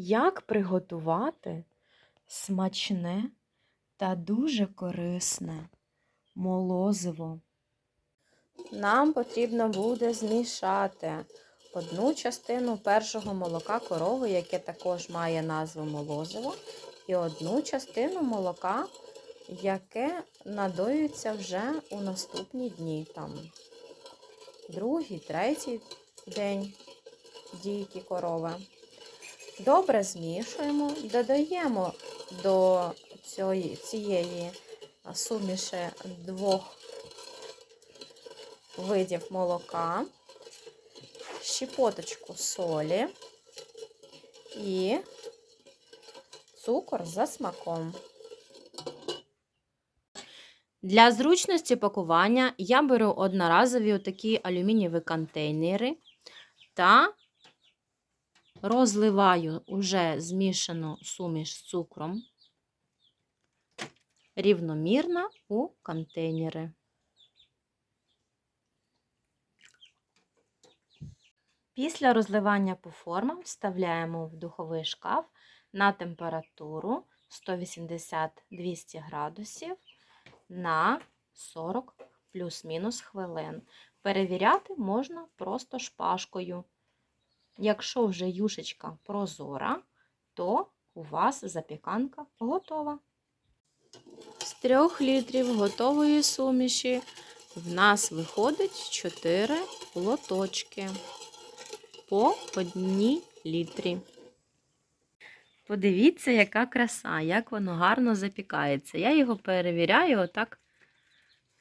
Як приготувати смачне та дуже корисне молозиво? Нам потрібно буде змішати одну частину першого молока корови, яке також має назву молозиво, і одну частину молока, яке надоюється вже у наступні дні, там другий, третій день дійки корови. Добре змішуємо, додаємо до цієї, суміші двох видів молока, щепоточку солі і цукор за смаком. Для зручності пакування я беру одноразові такі алюмінієві контейнери та розливаю уже змішану суміш з цукром рівномірно у контейнери. Після розливання по формам вставляємо в духовий шкаф на температуру 180-200 градусів на 40 плюс-мінус хвилин. Перевіряти можна просто шпажкою. Якщо вже юшечка прозора, то у вас запіканка готова. З 3 літрів готової суміші в нас виходить 4 лоточки по 1 літрі. Подивіться, яка краса, як воно гарно запікається. Я його перевіряю, отак.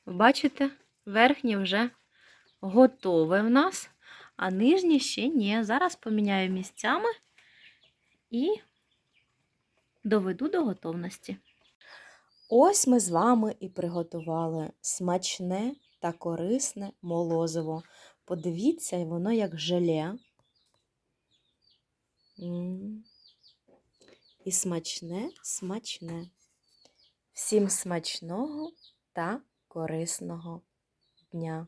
Бачите, верхнє вже готове в нас, а нижнє ще ні. Зараз поміняю місцями і доведу до готовності. Ось ми з вами і приготували смачне та корисне молозиво. Подивіться, воно як желе. І смачне, смачне. Всім смачного та корисного дня!